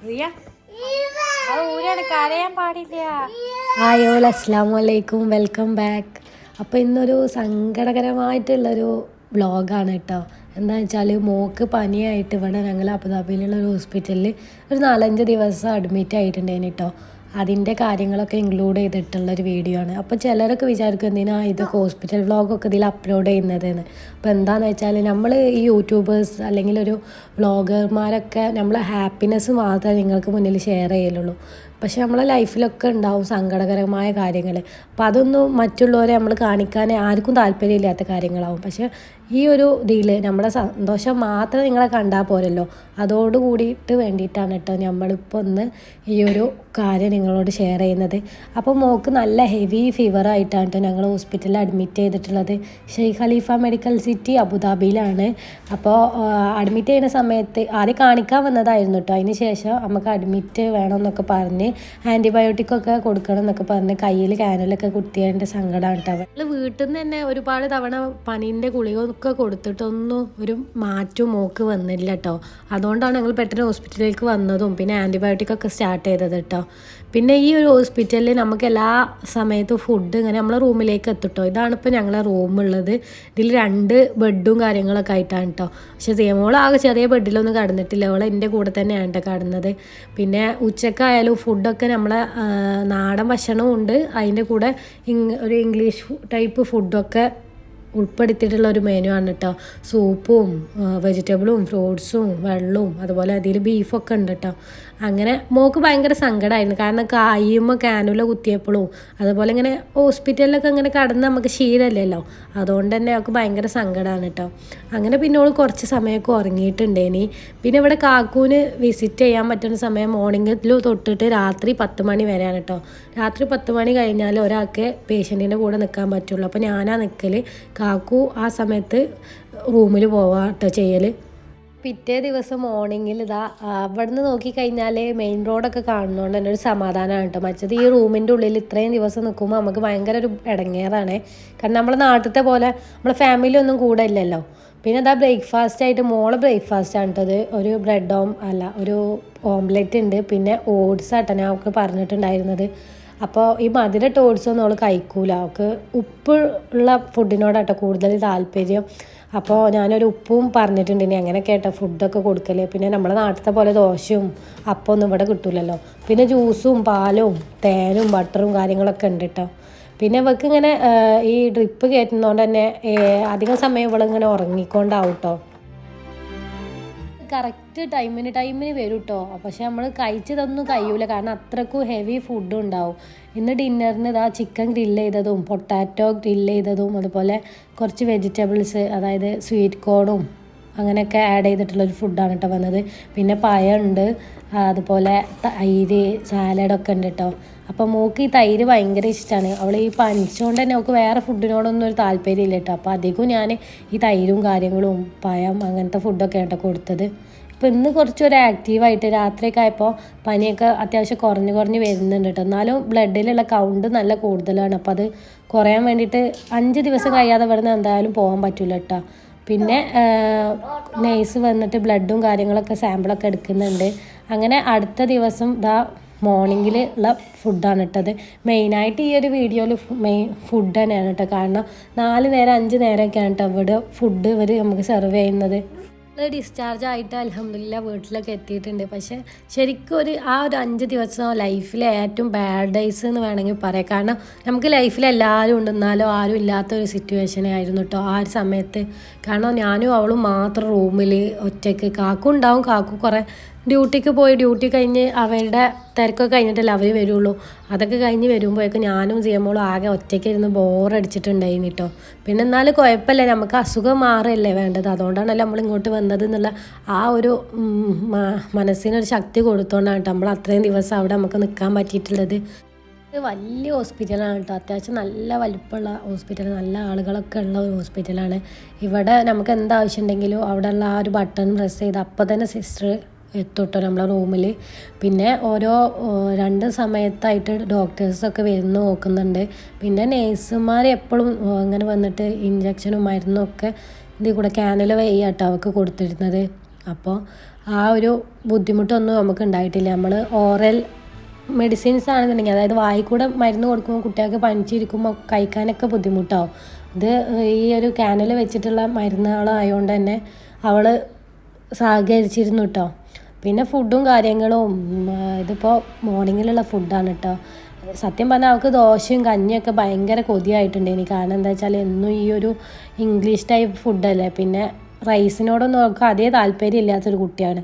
റിയ ഊരാണ് കരയാൻ പാടില്ല. ഹായോ അസ്സാം വലൈക്കും വെൽക്കം ബാക്ക് അപ്പോൾ ഇന്നൊരു സങ്കടകരമായിട്ടുള്ളൊരു വ്ളോഗാണ് കേട്ടോ എന്താ വെച്ചാൽ മോക്ക് പനിയായിട്ട് ഇവിടെ ഞങ്ങൾ അബുദാബിയിലുള്ള ഒരു ഹോസ്പിറ്റലിൽ ഒരു നാലഞ്ച് ദിവസം അഡ്മിറ്റ് ആയിട്ടുണ്ടായിരുന്നു കേട്ടോ അതിന്റെ കാര്യങ്ങളൊക്കെ ഇൻക്ലൂഡ് ചെയ്തിട്ടുള്ളൊരു വീഡിയോ ആണ്. അപ്പോൾ ചിലരൊക്കെ വിചാരിക്കും എന്തിനാ ഇതൊക്കെ ഹോസ്പിറ്റൽ വ്ളോഗൊക്കെ ഇതിൽ അപ്ലോഡ് ചെയ്യുന്നതെന്ന്. അപ്പോൾ എന്താണെന്ന് വെച്ചാൽ നമ്മൾ ഈ യൂട്യൂബേഴ്സ് അല്ലെങ്കിൽ ഒരു വ്ളോഗർമാരൊക്കെ നമ്മളെ ഹാപ്പിനെസ് മാത്രമേ നിങ്ങൾക്ക് മുന്നിൽ ഷെയർ ചെയ്യലുള്ളൂ പക്ഷെ നമ്മളെ ലൈഫിലൊക്കെ ഉണ്ടാവും സങ്കടകരമായ കാര്യങ്ങൾ. അപ്പോൾ അതൊന്നും മറ്റുള്ളവരെ നമ്മൾ കാണിക്കാൻ ആർക്കും താല്പര്യമില്ലാത്ത കാര്യങ്ങളാവും. പക്ഷേ ഈ ഒരു ഇതിൽ നമ്മുടെ സന്തോഷം മാത്രം നിങ്ങളെ കണ്ടാൽ പോരല്ലോ. അതോട് കൂടിയിട്ട് വേണ്ടിയിട്ടാണ് കേട്ടോ നമ്മളിപ്പോൾ ഒന്ന് ഈ ഒരു കാര്യം നിങ്ങളോട് ഷെയർ ചെയ്യുന്നത്. അപ്പോൾ മോക്ക് നല്ല ഹെവി ഫീവറായിട്ടാണ് കേട്ടോ ഞങ്ങൾ ഹോസ്പിറ്റലിൽ അഡ്മിറ്റ് ചെയ്തിട്ടുള്ളത്. ഷെയ്ഖ് ഖലീഫ മെഡിക്കൽ സിറ്റി അബുദാബിയിലാണ്. അപ്പോൾ അഡ്മിറ്റ് ചെയ്യുന്ന സമയത്ത് ആദ്യം കാണിക്കാൻ വന്നതായിരുന്നു കേട്ടോ. അതിന് ശേഷം നമുക്ക് അഡ്മിറ്റ് വേണമെന്നൊക്കെ പറഞ്ഞ് ആന്റിബയോട്ടിക്കൊക്കെ കൊടുക്കണം എന്നൊക്കെ പറഞ്ഞ് കയ്യിൽ കാനലൊക്കെ കുത്തിയതിന്റെ സങ്കടമാണ് കേട്ടോ. അവൾ വീട്ടിൽ നിന്ന് തന്നെ ഒരുപാട് തവണ പനീന്റെ ഗുളികയൊക്കെ കൊടുത്തിട്ടൊന്നും ഒരു മാറ്റവും മോക്ക് വന്നില്ല കേട്ടോ. അതുകൊണ്ടാണ് ഞങ്ങൾ പെട്ടെന്ന് ഹോസ്പിറ്റലിലേക്ക് വന്നതും പിന്നെ ആന്റിബയോട്ടിക്കൊക്കെ സ്റ്റാർട്ട് ചെയ്തത് കേട്ടോ. പിന്നെ ഈ ഒരു ഹോസ്പിറ്റലിൽ നമുക്ക് എല്ലാ സമയത്തും ഫുഡ് ഇങ്ങനെ നമ്മളെ റൂമിലേക്ക് എത്തിട്ടോ. ഇതാണ് ഇപ്പോൾ ഞങ്ങളെ റൂമുള്ളത് ഇതിൽ രണ്ട് ബെഡും കാര്യങ്ങളൊക്കെ ആയിട്ടാണ് കേട്ടോ പക്ഷേ സിയമോൾ ആകെ ചെറിയ ബെഡിലൊന്നും കടന്നിട്ടില്ല. അവൾ എന്റെ കൂടെ തന്നെയാണ് കേട്ടോ കടന്നത്. പിന്നെ ഉച്ചക്കായാലും ഫുഡൊക്കെ നമ്മളെ നാടൻ ഭക്ഷണവും ഉണ്ട്. അതിന്റെ കൂടെ ഒരു ഇംഗ്ലീഷ് ടൈപ്പ് ഫുഡൊക്കെ ഉൾപ്പെടുത്തിയിട്ടുള്ള ഒരു മെനു ആണ് കേട്ടോ സൂപ്പും വെജിറ്റബിളും ഫ്രൂട്ട്സും വെള്ളവും അതുപോലെ അതിൽ ബീഫൊക്കെ ഉണ്ട് കേട്ടോ അങ്ങനെ മോക്ക് ഭയങ്കര സങ്കടമായിരുന്നു കാരണം കായുമ്പോൾ കാനുല കുത്തിയപ്പോഴും അതുപോലെ ഇങ്ങനെ ഹോസ്പിറ്റലിലൊക്കെ ഇങ്ങനെ കടന്ന് നമുക്ക് ശീലമല്ലല്ലോ അതുകൊണ്ട് തന്നെ അവൾക്ക് ഭയങ്കര സങ്കടമാണ് കേട്ടോ അങ്ങനെ പിന്നെ ഓൾ കുറച്ച് സമയമൊക്കെ ഉറങ്ങിയിട്ടുണ്ടേനി പിന്നെ ഇവിടെ കാക്കൂന് വിസിറ്റ് ചെയ്യാൻ പറ്റുന്ന സമയം മോർണിംഗിൽ തൊട്ടിട്ട് രാത്രി പത്ത് മണി വരെയാണ് കേട്ടോ രാത്രി പത്ത് മണി കഴിഞ്ഞാൽ ഒരാൾക്ക് പേഷ്യന്റിന്റെ കൂടെ നിൽക്കാൻ പറ്റുള്ളൂ. അപ്പോൾ ഞാനാ നിൽക്കൽ കാക്കു ആ സമയത്ത് റൂമിൽ പോവാ കേട്ടോ ചെയ്യൽ പിറ്റേ ദിവസം മോർണിംഗിൽ ഇതാ അവിടെ നിന്ന് നോക്കിക്കഴിഞ്ഞാൽ മെയിൻ റോഡൊക്കെ കാണുന്നതുകൊണ്ട് തന്നെ ഒരു സമാധാനമാണ് കേട്ടോ മറ്റത് ഈ റൂമിന്റെ ഉള്ളിൽ ഇത്രയും ദിവസം നിൽക്കുമ്പോൾ നമുക്ക് ഭയങ്കര ഒരു ഇടങ്ങേറാണ് കാരണം നമ്മളെ നാട്ടിലത്തെ പോലെ നമ്മളെ ഫാമിലി ഒന്നും കൂടെ ഇല്ലല്ലോ. പിന്നെ അതാ ബ്രേക്ക്ഫാസ്റ്റ് ആയിട്ട് മോളെ ബ്രേക്ക്ഫാസ്റ്റ് ആണ് കേട്ടത് ഒരു ബ്രെഡ് ഓം അല്ല ഒരു ഓംലെറ്റ് ഉണ്ട്. പിന്നെ ഓട്സ് ആട്ടോ ഞാൻ അവൾക്ക് പറഞ്ഞിട്ടുണ്ടായിരുന്നത്. അപ്പോൾ ഈ മധുര ടോട്സ് ഒന്നും അവൾ കഴിക്കൂല. അവൾക്ക് ഉപ്പ് ഉള്ള ഫുഡിനോടാട്ടോ കൂടുതൽ താല്പര്യം. അപ്പോൾ ഞാനൊരു ഉപ്പും പറഞ്ഞിട്ടുണ്ട്. ഇനി അങ്ങനെ കേട്ടോ ഫുഡൊക്കെ കൊടുക്കൽ പിന്നെ നമ്മുടെ നാട്ടിലത്തെ പോലെ ദോശയും അപ്പം ഒന്നും ഇവിടെ കിട്ടൂലല്ലോ. പിന്നെ ജ്യൂസും പാലും തേനും ബട്ടറും കാര്യങ്ങളൊക്കെ ഉണ്ട് കേട്ടോ പിന്നെ ഇവൾക്ക് ഇങ്ങനെ ഈ ഡ്രിപ്പ് കയറ്റുന്നതുകൊണ്ട് തന്നെ അധികം സമയം ഇവളിങ്ങനെ ഉറങ്ങിക്കൊണ്ടാവും കേട്ടോ കറക്റ്റ് ടൈമിന് ടൈമിന് വരും കേട്ടോ പക്ഷെ നമ്മൾ കഴിച്ചതൊന്നും കഴിയൂല. കാരണം അത്രക്കും ഹെവി ഫുഡ് ഉണ്ടാവും. ഇന്ന് ഡിന്നറിന് ഇതാ ചിക്കൻ ഗ്രില്ല് ചെയ്തതും പൊട്ടാറ്റോ ഗ്രില്ല് ചെയ്തതും അതുപോലെ കുറച്ച് വെജിറ്റബിൾസ് അതായത് സ്വീറ്റ് കോണും അങ്ങനെയൊക്കെ ആഡ് ചെയ്തിട്ടുള്ളൊരു ഫുഡാണ് കേട്ടോ വന്നത്. പിന്നെ പഴമുണ്ട് അതുപോലെ തൈര് സാലഡൊക്കെ ഉണ്ട് കേട്ടോ അപ്പോൾ മോക്ക് ഈ തൈര് ഭയങ്കര ഇഷ്ടമാണ് അവൾ ഈ പനിച്ചുകൊണ്ട് തന്നെ അവൾക്ക് വേറെ ഫുഡിനോടൊന്നും ഒരു താല്പര്യമില്ല കേട്ടോ. അപ്പോൾ അധികവും ഞാൻ ഈ തൈരും കാര്യങ്ങളും പഴം അങ്ങനത്തെ ഫുഡൊക്കെ കേട്ടോ കൊടുത്തത്. ഇപ്പം ഇന്ന് കുറച്ചൊരു ആക്റ്റീവായിട്ട് രാത്രിയൊക്കെ ആയപ്പോൾ പനിയൊക്കെ അത്യാവശ്യം കുറഞ്ഞ് കുറഞ്ഞ് വരുന്നുണ്ട് കേട്ടോ. എന്നാലും ബ്ലഡിലുള്ള കൗണ്ട് നല്ല കൂടുതലാണ്. അപ്പോൾ അത് കുറയാൻ വേണ്ടിയിട്ട് അഞ്ച് ദിവസം കഴിയാതെ ഇവിടുന്ന് എന്തായാലും പോകാൻ പറ്റില്ല കേട്ടോ. പിന്നെ നേഴ്സ് വന്നിട്ട് ബ്ലഡും കാര്യങ്ങളൊക്കെ സാമ്പിളൊക്കെ എടുക്കുന്നുണ്ട്. അങ്ങനെ അടുത്ത ദിവസം ഇതാ മോർണിംഗിൽ ഉള്ള ഫുഡാണ് ഇട്ടത്. മെയിനായിട്ട് ഈ ഒരു വീഡിയോയിൽ മെയിൻ ഫുഡ് തന്നെയാണ് കേട്ടോ. കാരണം നാല് നേരം അഞ്ച് നേരമൊക്കെയാണ് കേട്ടോ ഇവിടെ ഫുഡ് ഇവർ നമുക്ക് സെർവ് ചെയ്യുന്നത്. ഡിസ്ചാർജ് ആയിട്ട് അലഹമില്ല വീട്ടിലൊക്കെ എത്തിയിട്ടുണ്ട്. പക്ഷെ ശരിക്കും ഒരു ആ ഒരു അഞ്ച് ദിവസം ലൈഫിലെ ഏറ്റവും ബാഡ് ഡേയ്സ് എന്ന് വേണമെങ്കിൽ പറയാം. കാരണം നമുക്ക് ലൈഫിൽ എല്ലാവരും ഉണ്ട്. എന്നാലും ആരും ഇല്ലാത്ത ഒരു സിറ്റുവേഷൻ ആയിരുന്നു കേട്ടോ ആ ഒരു സമയത്ത്. കാരണം ഞാനും അവളും മാത്രം റൂമിൽ ഒറ്റയ്ക്ക് കാക്കു ഉണ്ടാവും. കാക്കു കുറേ ഡ്യൂട്ടിക്ക് പോയി ഡ്യൂട്ടി കഴിഞ്ഞ് അവരുടെ തിരക്കൊക്കെ കഴിഞ്ഞിട്ടല്ലേ അവർ വരുള്ളൂ. അതൊക്കെ കഴിഞ്ഞ് വരുമ്പോഴേക്കും ഞാനും സിയമ്മോളും ആകെ ഒറ്റയ്ക്ക് ഇരുന്ന് ബോറടിച്ചിട്ടുണ്ടായിരുന്നു കേട്ടോ പിന്നെ എന്നാലും കുഴപ്പമില്ല നമുക്ക് അസുഖം മാറല്ലേ വേണ്ടത്. അതുകൊണ്ടാണല്ലോ നമ്മൾ ഇങ്ങോട്ട് വന്നത് എന്നുള്ള ആ ഒരു മനസ്സിനൊരു ശക്തി കൊടുത്തോണ്ടാണ് കേട്ടോ നമ്മൾ അത്രയും ദിവസം അവിടെ നമുക്ക് നിൽക്കാൻ പറ്റിയിട്ടുള്ളത്. ഇത് വലിയ ഹോസ്പിറ്റലാണ് കേട്ടോ അത്യാവശ്യം നല്ല വലിപ്പമുള്ള ഹോസ്പിറ്റൽ നല്ല ആളുകളൊക്കെ ഉള്ള ഒരു ഹോസ്പിറ്റലാണ്. ഇവിടെ നമുക്ക് എന്താവശ്യം ഉണ്ടെങ്കിലും അവിടെയുള്ള ആ ഒരു ബട്ടൺ പ്രസ് ചെയ്ത് അപ്പോൾ തന്നെ സിസ്റ്റർ എത്തുട്ടോ നമ്മളെ റൂമിൽ പിന്നെ ഓരോ രണ്ട് സമയത്തായിട്ട് ഡോക്ടേഴ്സൊക്കെ വരുന്ന നോക്കുന്നുണ്ട്. പിന്നെ നേഴ്സുമാർ എപ്പോഴും ഇങ്ങനെ വന്നിട്ട് ഇഞ്ചക്ഷനും ഒക്കെ ഇതിൽ കൂടെ ക്യാനൽ വയ്യാട്ടോ അവർക്ക് കൊടുത്തിരുന്നത്. അപ്പോൾ ആ ഒരു ബുദ്ധിമുട്ടൊന്നും നമുക്ക് ഉണ്ടായിട്ടില്ല. നമ്മൾ ഓറൽ മെഡിസിൻസ് ആണെന്നുണ്ടെങ്കിൽ അതായത് വായിക്കൂടെ മരുന്ന് കൊടുക്കുമ്പോൾ കുട്ടികൾക്ക് പനിച്ചിരിക്കുമ്പോൾ കഴിക്കാനൊക്കെ ബുദ്ധിമുട്ടാവും. ഇത് ഈ ഒരു ക്യാനൽ വെച്ചിട്ടുള്ള മരുന്നുകളായതുകൊണ്ട് തന്നെ അവൾ സഹകരിച്ചിരുന്നു കേട്ടോ പിന്നെ ഫുഡും കാര്യങ്ങളും ഇതിപ്പോൾ മോർണിംഗിലുള്ള ഫുഡാണ് കേട്ടോ സത്യം പറഞ്ഞാൽ അവൾക്ക് ദോശയും കഞ്ഞിയൊക്കെ ഭയങ്കര കൊതിയായിട്ടുണ്ട് എനിക്ക് കാരണം എന്താ വെച്ചാൽ എന്നും ഈ ഒരു ഇംഗ്ലീഷ് ടൈപ്പ് ഫുഡല്ലേ പിന്നെ റൈസിനോടൊന്നും അവൾക്ക് അതേ താല്പര്യം ഇല്ലാത്തൊരു കുട്ടിയാണ്.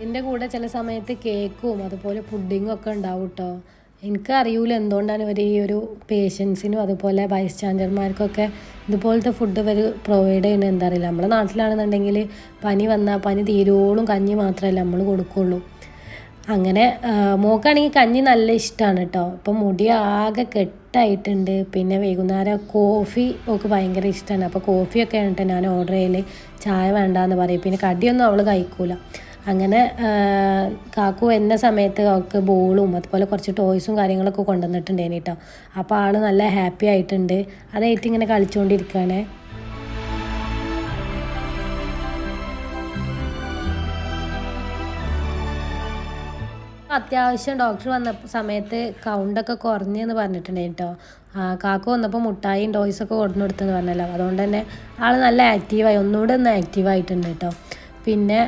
ഇതിന്റെ കൂടെ ചില സമയത്ത് കേക്കും അതുപോലെ പുഡിങ്ങും ഒക്കെ ഉണ്ടാവും കേട്ടോ എനിക്കറിയൂല എന്തുകൊണ്ടാണ് ഇവർ ഈ ഒരു പേഷ്യൻസിനും അതുപോലെ വൈസ് ചാൻസലർമാർക്കൊക്കെ ഇതുപോലത്തെ ഫുഡ് ഇവർ പ്രൊവൈഡ് ചെയ്യുന്നത് എന്താ അറിയില്ല നമ്മുടെ നാട്ടിലാണെന്നുണ്ടെങ്കിൽ പനി വന്നാൽ പനി തീരോളും കഞ്ഞി മാത്രമല്ല നമ്മൾ കൊടുക്കുള്ളൂ. അങ്ങനെ മോക്കാണെങ്കിൽ കഞ്ഞി നല്ല ഇഷ്ടമാണ് കേട്ടോ ഇപ്പം മുടി ആകെ കെട്ടായിട്ടുണ്ട്. പിന്നെ വൈകുന്നേരം കോഫി ഒക്കെ ഭയങ്കര ഇഷ്ടമാണ് അപ്പോൾ കോഫിയൊക്കെയാണ് കേട്ടോ ഞാൻ ഓർഡർ ചെയ്യൽ ചായ വേണ്ടാന്ന് പറയും. പിന്നെ കടിയൊന്നും അവൾ കഴിക്കൂല. അങ്ങനെ കാക്കു എന്ന സമയത്ത് അവൾക്ക് ബോളും അതുപോലെ കുറച്ച് ടോയ്സും കാര്യങ്ങളൊക്കെ കൊണ്ടുവന്നിട്ടുണ്ടേനി കേട്ടോ അപ്പോൾ ആൾ നല്ല ഹാപ്പി ആയിട്ടുണ്ട്. അതായിട്ട് ഇങ്ങനെ കളിച്ചുകൊണ്ടിരിക്കുകയാണ് അത്യാവശ്യം ഡോക്ടർ വന്ന സമയത്ത് കൗണ്ടൊക്കെ കുറഞ്ഞെന്ന് പറഞ്ഞിട്ടുണ്ട് കേട്ടോ കാക്ക വന്നപ്പോൾ മുട്ടായും ടോയ്സൊക്കെ കൊണ്ടു കൊടുത്തെന്ന് പറഞ്ഞല്ലോ. അതുകൊണ്ട് തന്നെ ആൾ നല്ല ആക്റ്റീവായി ഒന്നുകൂടെ ഒന്ന് ആക്റ്റീവായിട്ടുണ്ട് കേട്ടോ പിന്നെ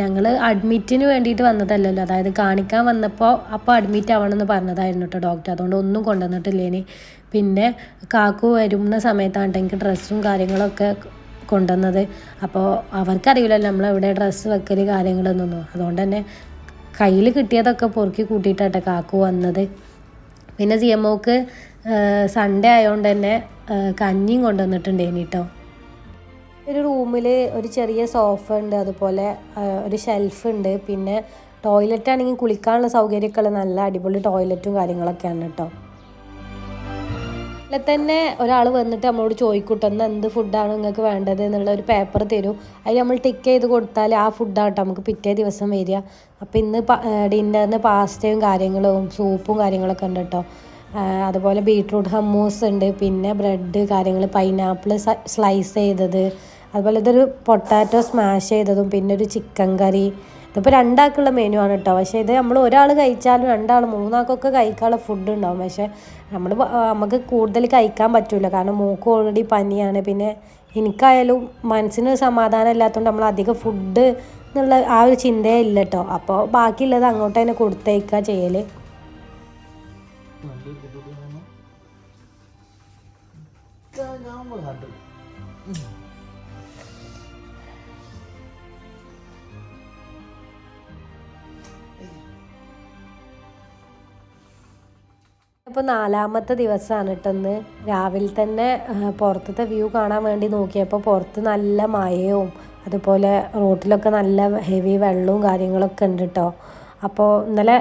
ഞങ്ങൾ അഡ്മിറ്റിന് വേണ്ടിയിട്ട് വന്നതല്ലല്ലോ. അതായത് കാണിക്കാൻ വന്നപ്പോൾ അപ്പോൾ അഡ്മിറ്റ് ആവണമെന്ന് പറഞ്ഞതായിരുന്നു കേട്ടോ ഡോക്ടർ അതുകൊണ്ട് ഒന്നും കൊണ്ടുവന്നിട്ടില്ലേനി. പിന്നെ കാക്കു വരുന്ന സമയത്താണ് എനിക്ക് ഡ്രസ്സും കാര്യങ്ങളൊക്കെ കൊണ്ടുവന്നത്. അപ്പോൾ അവർക്കറിയില്ലല്ലോ നമ്മളെവിടെ ഡ്രസ്സ് വെക്കൽ കാര്യങ്ങളൊന്നും അതുകൊണ്ട് തന്നെ കയ്യിൽ കിട്ടിയതൊക്കെ പൊറുക്കി കൂട്ടിയിട്ടാട്ടെ കാക്കു വന്നത്. പിന്നെ സി എം ഒക്ക് സൺഡേ ആയതുകൊണ്ട് തന്നെ കഞ്ഞിയും കൊണ്ടുവന്നിട്ടുണ്ടേനി കേട്ടോ ഒരു റൂമിൽ ഒരു ചെറിയ സോഫ ഉണ്ട് അതുപോലെ ഒരു ഷെൽഫ് ഉണ്ട്. പിന്നെ ടോയ്ലറ്റ് ആണെങ്കിൽ കുളിക്കാനുള്ള സൗകര്യമൊക്കെ ഉള്ള നല്ല അടിപൊളി ടോയ്ലറ്റും കാര്യങ്ങളൊക്കെയാണ് കേട്ടോ. അല്ല തന്നെ ഒരാൾ വന്നിട്ട് നമ്മളോട് ചോദിക്കൂട്ടോ എന്നാൽ എന്ത് ഫുഡാണ് നിങ്ങൾക്ക് വേണ്ടത്? എന്നുള്ള ഒരു പേപ്പർ തരും. അതിൽ നമ്മൾ ടിക്ക് ചെയ്ത് കൊടുത്താൽ ആ ഫുഡാണ് കേട്ടോ നമുക്ക് പിറ്റേ ദിവസം വരിക. അപ്പോൾ ഇന്ന് ഡിന്നറിന് പാസ്റ്റയും കാര്യങ്ങളും സൂപ്പും കാര്യങ്ങളൊക്കെ ഉണ്ട് കേട്ടോ അതുപോലെ ബീട്രൂട്ട് ഹമ്മൂസ് ഉണ്ട് പിന്നെ ബ്രെഡ് കാര്യങ്ങൾ പൈനാപ്പിൾ സ്ലൈസ് ചെയ്തത്. അതുപോലെ ഇതൊരു പൊട്ടാറ്റോ സ്മാഷ് ചെയ്തതും പിന്നെ ഒരു ചിക്കൻ കറി ഇതിപ്പോൾ രണ്ടാൾക്കുള്ള മെനു ആണ് കേട്ടോ പക്ഷേ ഇത് നമ്മൾ ഒരാൾ കഴിച്ചാലും രണ്ടാൾ മൂന്നാൾക്കൊക്കെ കഴിക്കാനുള്ള ഫുഡ് ഉണ്ടാവും പക്ഷേ നമ്മൾ നമുക്ക് കൂടുതൽ കഴിക്കാൻ പറ്റില്ല കാരണം മൂക്ക് ഓൾറെഡി പനിയാണ് പിന്നെ എനിക്കായാലും മനസ്സിന് സമാധാനം ഇല്ലാത്തതുകൊണ്ട് നമ്മൾ അധികം ഫുഡ് എന്നുള്ള ആ ഒരു ചിന്തയേ ഇല്ല കേട്ടോ അപ്പോൾ ബാക്കിയുള്ളത് അങ്ങോട്ട് തന്നെ കൊടുത്തേക്കുക ചെയ്യൽ ഇപ്പോൾ നാലാമത്തെ ദിവസമാണ് കേട്ടെന്ന് രാവിലെ തന്നെ പുറത്തത്തെ വ്യൂ കാണാൻ വേണ്ടി നോക്കിയപ്പോൾ പുറത്ത് നല്ല മഴയും അതുപോലെ റോട്ടിലൊക്കെ നല്ല ഹെവി വെള്ളവും കാര്യങ്ങളൊക്കെ ഉണ്ട് കേട്ടോ അപ്പോൾ ഇന്നലെ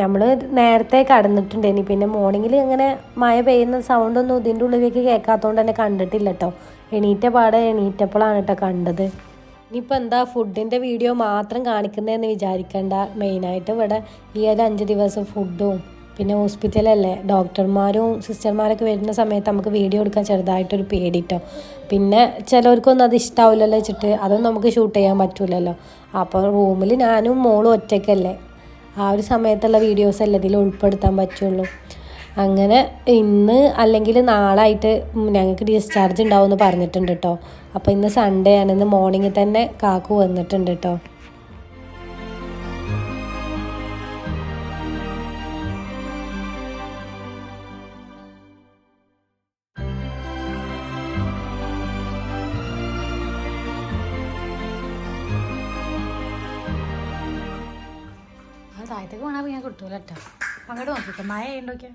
നമ്മൾ നേരത്തെ കടന്നിട്ടുണ്ട്. ഇനി പിന്നെ മോർണിംഗിൽ ഇങ്ങനെ മഴ പെയ്യുന്ന സൗണ്ടൊന്നും ഇതിന്റെ ഉള്ളിലേക്ക് കേൾക്കാത്തതുകൊണ്ട് തന്നെ കണ്ടിട്ടില്ല കേട്ടോ എണീറ്റ പാടെ എണീറ്റപ്പോഴാണ് കേട്ടോ കണ്ടത്. ഇനിയിപ്പോൾ എന്താ ഫുഡിന്റെ വീഡിയോ മാത്രം കാണിക്കുന്നതെന്ന് വിചാരിക്കേണ്ട. മെയിനായിട്ട് ഇവിടെ ഈ ഒരു അഞ്ച് ദിവസം ഫുഡും പിന്നെ ഹോസ്പിറ്റലല്ലേ? ഡോക്ടർമാരും സിസ്റ്റർമാരൊക്കെ വരുന്ന സമയത്ത് നമുക്ക് വീഡിയോ എടുക്കാൻ ചെറുതായിട്ടൊരു പേടിട്ടോ. പിന്നെ ചിലവർക്കൊന്നും അത് ഇഷ്ടാവില്ലല്ലോ വെച്ചിട്ട് അതൊന്നും നമുക്ക് ഷൂട്ട് ചെയ്യാൻ പറ്റൂലല്ലോ. അപ്പോൾ റൂമിൽ ഞാനും മോളും ഒറ്റയ്ക്കല്ലേ. ആ ഒരു സമയത്തുള്ള വീഡിയോസ് അല്ലേ ഇതിൽ ഉൾപ്പെടുത്താൻ പറ്റുള്ളൂ. അങ്ങനെ ഇന്ന് അല്ലെങ്കിൽ നാളായിട്ട് ഞങ്ങൾക്ക് ഡിസ്ചാർജ് ഉണ്ടാവുമെന്ന് പറഞ്ഞിട്ടുണ്ട് കേട്ടോ അപ്പോൾ ഇന്ന് സൺഡേ ആണ്. ഇന്ന് മോർണിംഗിൽ തന്നെ കാക്കു വന്നിട്ടുണ്ട് കേട്ടോ താഴത്തേക്ക് വേണേ ഞാൻ കിട്ടൂല കേട്ടോ അങ്ങോട്ട് നോക്കിക്കോ. മഴ ഉണ്ടോക്കെ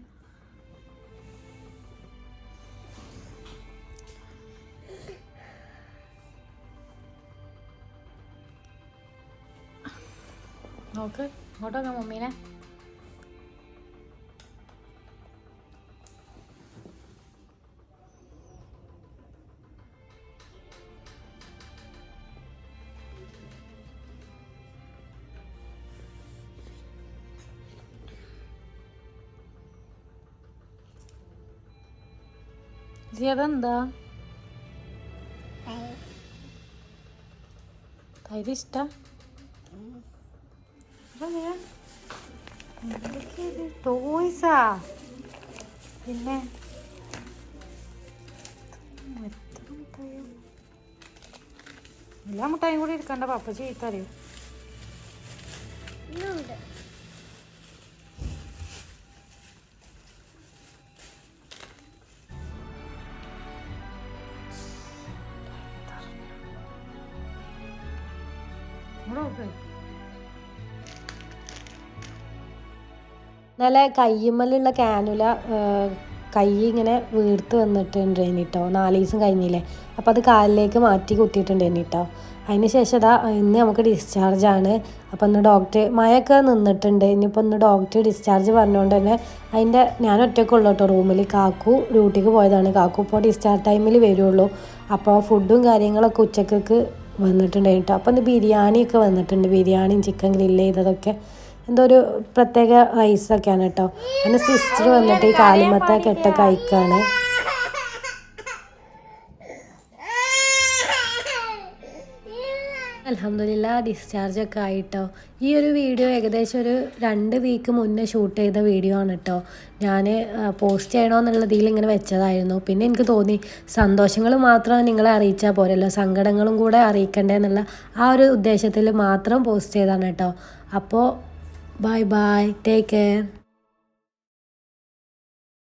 നോക്ക്. ഇങ്ങോട്ട് നോക്കാം മമ്മീനെ. ജി അതെന്താ തൈര് ഇഷ്ട ടോയ്സാ പിന്നെ എത്ര മുട്ടായോ? എല്ലാ മുട്ടായും കൂടി എടുക്കണ്ട പപ്പ ചീത്ത നല്ല കയ്യുമ്മലുള്ള കാനുല കൈ ഇങ്ങനെ വീർത്ത് വന്നിട്ടുണ്ട് കേട്ടോ നാല് ദിവസം കഴിഞ്ഞില്ലേ. അപ്പോൾ അത് കാലിലേക്ക് മാറ്റി കുത്തിയിട്ടുണ്ട് കേട്ടോ അതിന് ശേഷം അതാ ഇന്ന് നമുക്ക് ഡിസ്ചാർജ് ആണ്. അപ്പോൾ ഇന്ന് ഡോക്ടർ മഴയൊക്കെ നിന്നിട്ടുണ്ട്. ഇനിയിപ്പോൾ ഇന്ന് ഡോക്ടർ ഡിസ്ചാർജ് പറഞ്ഞുകൊണ്ട് തന്നെ അതിന്റെ ഞാൻ ഒറ്റയ്ക്കുള്ളൂ കേട്ടോ റൂമിൽ കാക്കു ഡ്യൂട്ടിക്ക് പോയതാണ്. കാക്കു ഇപ്പോൾ ഡിസ്ചാർജ് ടൈമിൽ വരുള്ളൂ. അപ്പോൾ ഫുഡും കാര്യങ്ങളൊക്കെ ഉച്ചക്കൊക്കെ വന്നിട്ടുണ്ട് കേട്ടോ അപ്പോൾ ഇന്ന് ബിരിയാണിയൊക്കെ വന്നിട്ടുണ്ട്. ബിരിയാണിയും ചിക്കൻ ഗ്രില്ല് ചെയ്തതൊക്കെ. എന്തോ ഒരു പ്രത്യേക റൈസൊക്കെയാണ് കേട്ടോ. അതിന് സിസ്റ്റർ വന്നിട്ട് ഈ കാലുമത്തെ കെട്ടൊക്കെ അയക്കാണ് അലഹമില്ല ഡിസ്ചാർജ് ഒക്കെ ആയിട്ടോ. ഈ ഒരു വീഡിയോ ഏകദേശം ഒരു രണ്ട് വീക്ക് മുന്നേ ഷൂട്ട് ചെയ്ത വീഡിയോ ആണ് കേട്ടോ ഞാൻ പോസ്റ്റ് ചെയ്യണമെന്നുള്ളതിൽ ഇങ്ങനെ വെച്ചതായിരുന്നു. പിന്നെ എനിക്ക് തോന്നി സന്തോഷങ്ങൾ മാത്രം നിങ്ങളെ അറിയിച്ചാൽ പോരല്ലോ. സങ്കടങ്ങളും കൂടെ അറിയിക്കണ്ടേ എന്നുള്ള ആ ഒരു ഉദ്ദേശത്തിൽ മാത്രം പോസ്റ്റ് ചെയ്തതാണ് കേട്ടോ അപ്പോൾ ബൈ ബൈ ടേക്ക് കെയർ